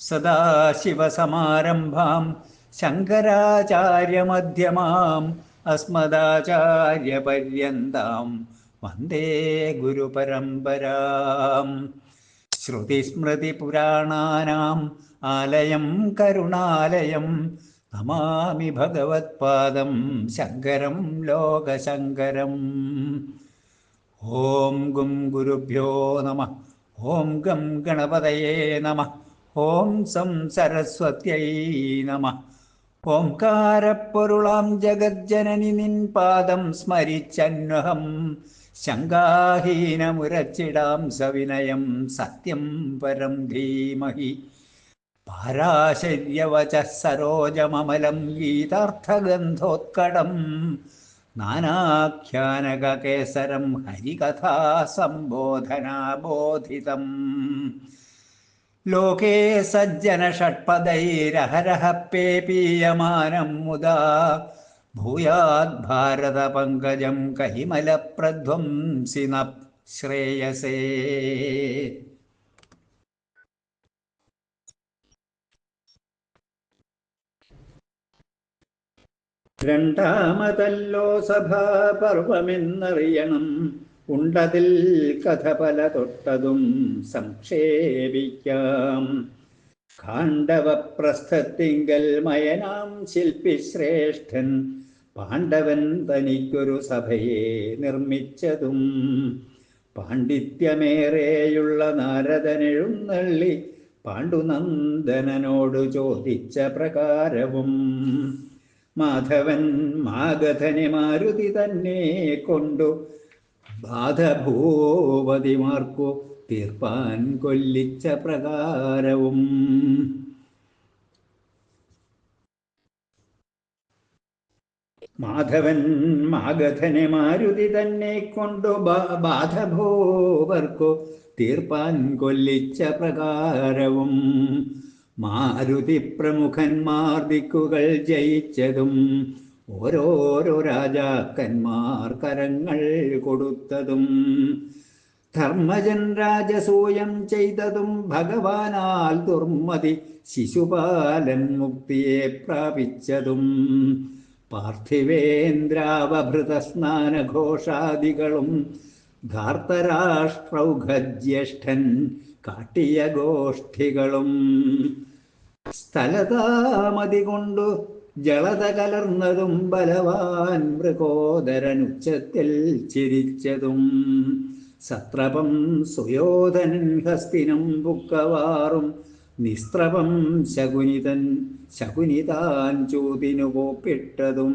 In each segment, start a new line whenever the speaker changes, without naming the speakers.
സദാശിവസമാരംഭാം ശങ്കരാചാര്യമധ്യമാം അസ്മദാചാര്യപര്യന്താം വന്ദേ ഗുരുപരമ്പരാം. ശ്രുതിസ്മൃതിപുരാണാനാം ആലയം കരുണാലയം നമാമി ഭഗവത്പാദം ശങ്കരം ലോകശങ്കരം. ഓം ഗും ഗുരുഭ്യോ നമ ഓം ഗം ഗണപതയേ നമ. ഓം സം സരസ്വത്യൈ നമ. ഓംകാരപ്പൊരുളാം ജഗജ്ജനനി നിൻ പാദം സ്മരിച്ചന്വഹം. ശങ്കാഹീനമുരച്ചിടാം സവിനയം സത്യം പരം ധീമഹി. പാരാശര്യവച സരോജമമലം ഗീതാർത്ഥഗന്ധോത്കടം. നാനാഖ്യാനകേസരം ഹരികഥാസംബോധനാബോധിതം. ലോകേ സജ്ജന ഷട്പദൈരഹരഹ പേപീയമാനം മുദാ. ഭൂയാത് ഭാരത പങ്കജം കഹിമലപ്രധ്വംസിന ശ്രേയസേ. രണ്ടാമതല്ലോ സഭാപർവമെന്നറിയണം. ഉണ്ടതിൽ കഥ പല തൊട്ടതും സംക്ഷേപിക്കാം. കാണ്ഡവപ്രസ്ഥത്തിങ്കൽ മയനാം ശില്പി ശ്രേഷ്ഠൻ പാണ്ഡവൻ തനിക്കൊരു സഭയെ നിർമ്മിച്ചതും. പാണ്ഡിത്യമേറെയുള്ള നാരദനെഴുന്നള്ളി പാണ്ഡുനന്ദനോട് ചോദിച്ച പ്രകാരവും. മാധവൻ മാഗധനെ മാരുതി തന്നെ കൊണ്ടു ബാധഭൂപതിമാർക്കു തീർപ്പാൻ കൊല്ലിച്ച പ്രകാരവും. മാധവൻ മാഗധനെ മാരുതി തന്നെ കൊണ്ടു ബാധഭൂവർക്കു തീർപ്പാൻ കൊല്ലിച്ച പ്രകാരവും. മാരുതി പ്രമുഖന്മാർ ദിക്കുകൾ ജയിച്ചതും ഓരോരോ രാജാക്കന്മാർ കരങ്ങൾ കൊടുത്തതും ധർമ്മജൻ രാജസൂയം ചെയ്തതും ഭഗവാനാൽ ദുർമതി ശിശുപാലൻ മുക്തിയെ പ്രാപിച്ചതും പാർത്ഥിവേന്ദ്രാവഭൃത സ്നാനഘോഷാദികളും ധാർത്തരാഷ്ട്രൗഘജ്യേഷ്ഠൻ കാട്ടിയ ഗോഷ്ഠികളും സ്ഥലതാമതി കൊണ്ടു ജളത കലർന്നതും ബലവാൻ മൃഗോദരൻ ഉച്ചത്തിൽ ചിരിച്ചതും സത്രപം സുയോധനൻ ഹസ്തിനം പുക്കവാറും നിസ്ത്രപം ശകുനിതൻ ശകുനിതാൻ ചൂതിനു പോപ്പിട്ടതും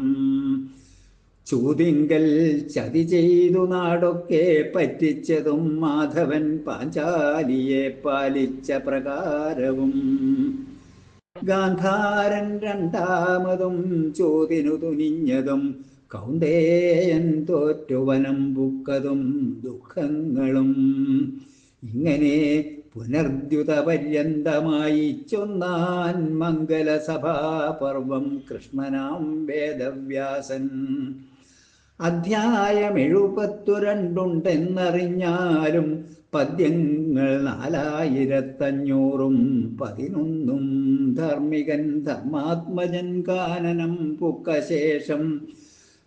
ചൂതിങ്കൽ ചതി ചെയ്തു നാടൊക്കെ പറ്റിച്ചതും മാധവൻ പാഞ്ചാലിയെ പാലിച്ച പ്രകാരവും. ഗാന്ധാരൻ രണ്ടാമതും ചോതിനു തുനിഞ്ഞതും കൗന്ദേയൻ തോറ്റുവനം ബുക്കതും ദുഃഖങ്ങളും. ഇങ്ങനെ പുനർദ്യുത പര്യന്തമായി ചൊന്നാൻ മംഗലസഭാപർവം കൃഷ്ണനാം വേദവ്യാസൻ. അധ്യായം എഴുപത്തു രണ്ടുണ്ടെന്നറിഞ്ഞാലും പദ്യങ്ങൾ നാലായിരത്തഞ്ഞൂറും പതിനൊന്നും ധാർമ്മികൻ ധർമാത്മജൻ കാനനം പുക്കശേഷം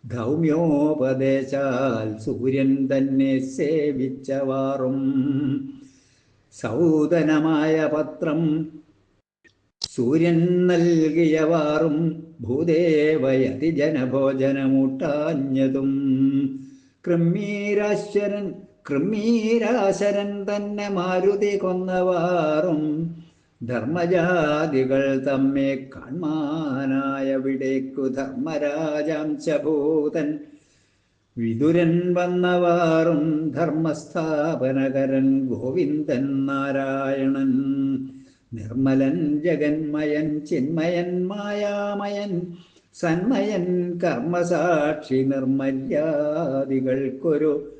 ധൗമ്യോപദേശാൽ സൂര്യൻ തന്നെ സേവിച്ചവാറും. സൗദനമായ പത്രം സൂര്യൻ നൽകിയവാറും ഭൂദേവയതി ജനഭോജനമൂട്ടാഞ്ഞതും കൃമ്മീരാശ്വരൻ കൃമ്മീരാശരൻ തന്നെ മാരുതി കൊന്നവാറും. ധർമ്മജാതികൾ തമ്മെ കാൺമാനായവിടേക്കു ധർമ്മരാജാംശഭൂതൻ വിതുരൻ വന്നവാറും ധർമ്മസ്ഥാപനകരൻ ഗോവിന്ദൻ നാരായണൻ. നിർമ്മലൻ ജഗന്മയൻ ചിന്മയൻ മായാമയൻ. സന്മയൻ കർമ്മസാക്ഷി നിർമ്മര്യാദികൾക്കൊരു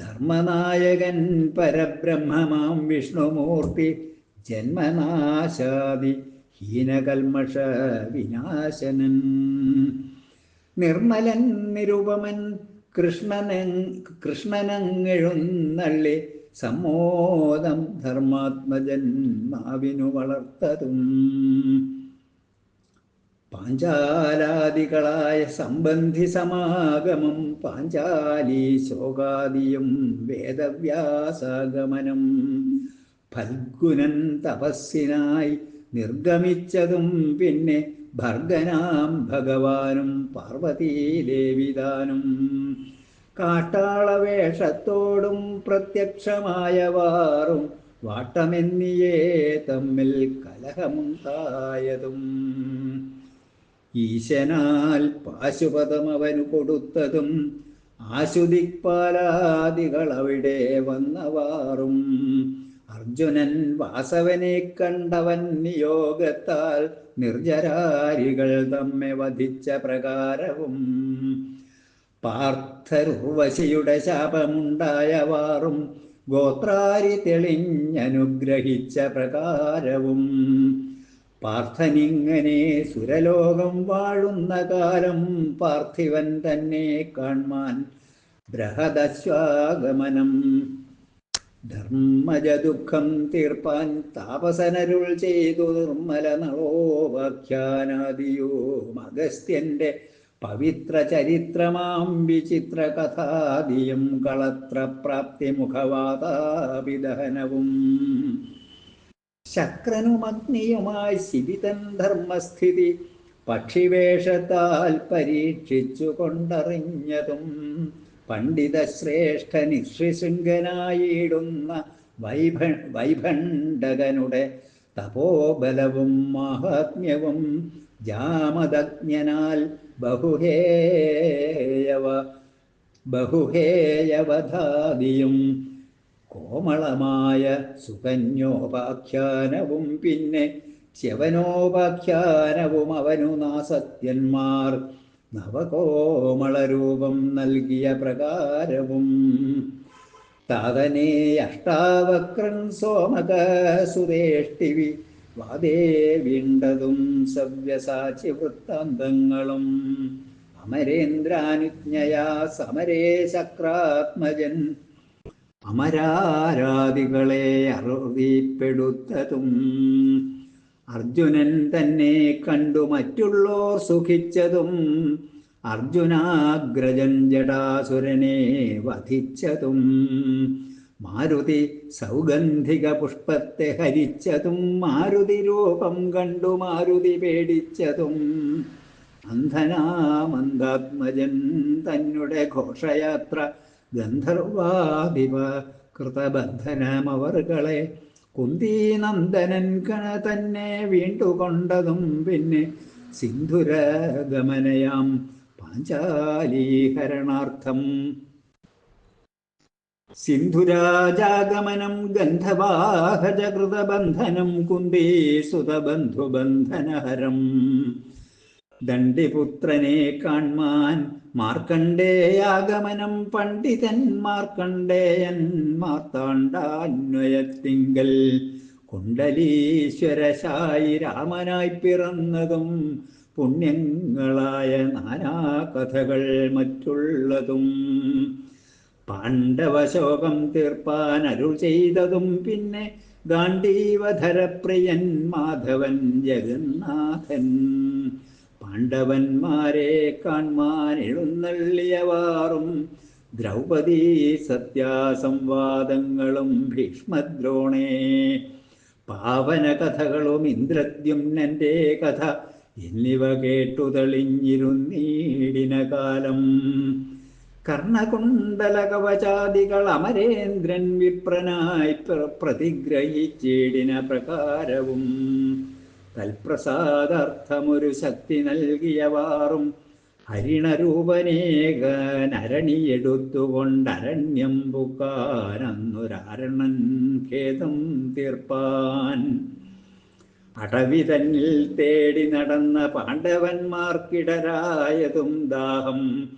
ധർമ്മനായകൻ പരബ്രഹ്മമാം വിഷ്ണുമൂർത്തി. ജന്മനാശാദി ഹീനകൽമഷ വിനാശനൻ. നിർമ്മലൻ നിരുപമൻ കൃഷ്ണനൻ കൃഷ്ണനങ്ങെഴുന്നള്ളി സമ്മോദം ധർമാത്മജന്മാവിനു വളർത്തതും. പാഞ്ചാലാദികളായ സംബന്ധി സമാഗമം പാഞ്ചാലി ശോകാദിയും വേദവ്യാസാഗമനം. ഫൽഗുനൻ തപസ്സിനായി നിർഗമിച്ചതും പിന്നെ ഭർഗനാം ഭഗവാനും പാർവതീദേവിതാനും. കാട്ടാളവേഷത്തോടും പ്രത്യക്ഷമായവാറും വാട്ടമെന്നിയേ തമ്മിൽ കലഹമുണ്ടായതും. ഈശനാൽ പാശുപതം അവനു കൊടുത്തതും ആശുദിക്പാലാദികൾ അവിടെ വന്നവാറും. അർജുനൻ വാസവനെ കണ്ടവൻ നിയോഗത്താൽ നിർജരാരികൾ തമ്മെ വധിച്ച പ്രകാരവും. പാർത്ഥരുർവശിയുടെ ശാപമുണ്ടായവാറും ഗോത്രാരി തെളിഞ്ഞനുഗ്രഹിച്ച പ്രകാരവും. പാർത്ഥനിങ്ങനെ സുരലോകം വാഴുന്ന കാലം പാർത്ഥിവൻ തന്നെ കാൺമാൻ ബൃഹദശ്വാഗമനം. ധർമ്മജ ദുഃഖം തീർപ്പാൻ താപസനരുൾ ചെയ്തു നിർമ്മല നളോപാഖ്യാനാദിയും അഗസ്ത്യന്റെ പവിത്ര ചരിത്രമാം വിചിത്ര കഥാദിയും കളത്രപ്രാപ്തി മുഖവാതാപിദഹനവും ശക്രനുമഗ്നിയുമായി ശിബിതൻ ധർമ്മസ്ഥിതി പക്ഷിവേഷത്താൽ പരീക്ഷിച്ചു കൊണ്ടറിഞ്ഞതും പണ്ഡിത ശ്രേഷ്ഠ നിശൃശൃംഗനായിടുന്ന വൈഭ വൈഭണ്ഡകനുടെ തപോബലവും മഹാത്മ്യവും ജാമദജ്ഞനാൽ ബഹുഹേയവ ബഹുഹേയവധാദിയും കോമളമായ സുകന്യോപാഖ്യാനവും പിന്നെ ശവനോപാഖ്യാനവും അവനു നാസത്യന്മാർ നവകോമളരൂപം നൽകിയ പ്രകാരവും താതനേ അഷ്ടാവക്രൻ സോമക സുരേഷ്ടിവി വാദേ വീണ്ടതും സവ്യസാചി വൃത്താന്തങ്ങളും. അമരേന്ദ്രാനുജ്ഞയാ സമരേ ശക്രാത്മജൻ. അമരാരാധികളെ അറുതിപ്പെടുത്തതും അർജുനൻ തന്നെ കണ്ടു മറ്റുള്ളോർ സുഖിച്ചതും അർജുനാഗ്രജൻ ജടാസുരനെ വധിച്ചതും മാരുതി സൗഗന്ധിക പുഷ്പത്തെ ഹരിച്ചതും മാരുതി രൂപം കണ്ടു മാരുതി പേടിച്ചതും. അന്ധനാമന്താത്മജൻ തന്നെ ഘോഷയാത്ര ഗന്ധർവാദിവ കൃതബന്ധനമവർകളെ കുന്തീനന്ദനൻ കണ തന്നെ വീണ്ടുകൊണ്ടതും പിന്നെ സിന്ധുരഗമനയാം പാഞ്ചാലീഹരണാർത്ഥം. സിന്ധുരാജാഗമനം ഗന്ധവാഹജകൃതബന്ധനം കുന്ദീ സുതബന്ധുബന്ധനഹരം ദണ്ഡിപുത്രനെ കാൺമാൻ മാർക്കണ്ഡേയാഗമനം പണ്ഡിതൻ മാർക്കണ്ഡേയൻ മാർത്താണ്ഡാന്വയത്തിങ്കൽ. കുണ്ടലീശ്വരശായി രാമനായി പിറന്നതും പുണ്യങ്ങളായ നാനാ കഥകൾ മറ്റുള്ളതും. പാണ്ഡവശോകം തീർപ്പാൻ അരുൾ ചെയ്തതും പിന്നെ ഗാന്ധീവധരപ്രിയൻ മാധവൻ ജഗന്നാഥൻ. പാണ്ഡവന്മാരെ കാൺമാൻ എഴുന്നള്ളിയവാറും ദ്രൗപദീ സത്യാസംവാദങ്ങളും ഭീഷ്മദ്രോണേ. പാവന കഥകളും ഇന്ദ്രദ്യുമ്നന്റെ കഥ എന്നിവ കേട്ടു തെളിഞ്ഞിരുന്നീടിന കാലം കർണകുണ്ടല കവചാദികൾ അമരേന്ദ്രൻ വിപ്രനായി പ്ര- പ്രതിഗ്രഹിച്ചിടിന പ്രകാരവും. തൽപ്രസാദാർത്ഥമൊരു ശക്തി നൽകിയവാറും ഹരിണരൂപനേകനരണിയെടുത്തുകൊണ്ടരണ്യം പുക്കാനന്നൊരാരണൻ ഖേദം തീർപ്പാൻ. അടവി തന്നിൽ തേടി നടന്ന പാണ്ഡവന്മാർക്കിടരായതും ദാഹം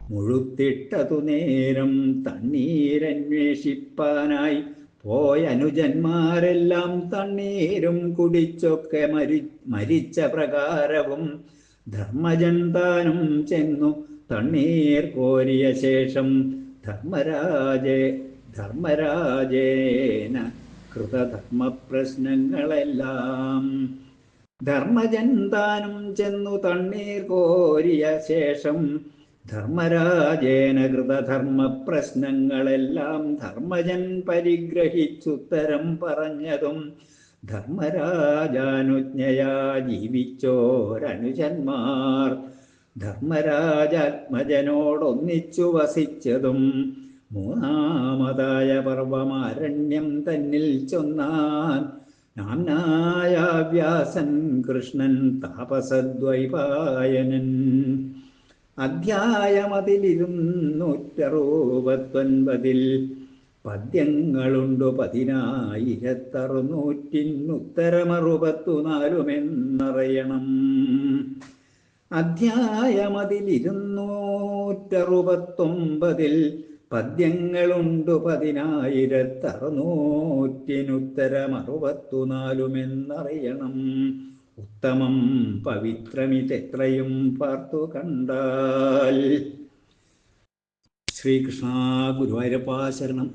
മുഴുത്തിട്ടതു നേരം തണ്ണീരന്വേഷിപ്പാനായി പോയ അനുജന്മാരെല്ലാം തണ്ണീരും കുടിച്ചൊക്കെ മരി മരിച്ച പ്രകാരവും ധർമ്മജൻ താനും ചെന്നു തണ്ണീർ കോരിയ ശേഷം ധർമ്മരാജേ ധർമ്മരാജേന കൃതധർമ്മപ്രശ്നങ്ങളെല്ലാം. ധർമ്മജൻ താനും ചെന്നു തണ്ണീർ കോരിയ ശേഷം ധർമ്മരാജേന കൃതധർമ്മ പ്രശ്നങ്ങളെല്ലാം ധർമ്മജൻ പരിഗ്രഹിച്ചുത്തരം പറഞ്ഞതും ധർമ്മരാജാനുജ്ഞയാ ജീവിച്ചോരനുജന്മാർ. ധർമ്മരാജാത്മജനോടൊന്നിച്ചു വസിച്ചതും മൂന്നാമതായ പർവമാരണ്യം തന്നിൽ ചൊന്നാൻ. നാംനായ വ്യാസൻ കൃഷ്ണൻ താപസദ്വൈപായനൻ. അധ്യായമതിലിരുന്നൂറ്ററുപത്തൊൻപതിൽ പദ്യങ്ങളുണ്ടു പതിനായിരത്തറുന്നൂറ്റിനുത്തരമറുപത്തു നാലുമെന്നറിയണം അധ്യായമതിലിരുന്നൂറ്ററുപത്തൊമ്പതിൽ പദ്യങ്ങളുണ്ടു പതിനായിരത്തറുന്നൂറ്റിനുത്തരമറുപത്തു നാലുമെന്നറിയണം ഉത്തമം പവിത്രമിതെത്രയും പാർത്തു കണ്ടാൽ ശ്രീകൃഷ്ണ ഗുരുവായൂരപ്പാ ശരണം.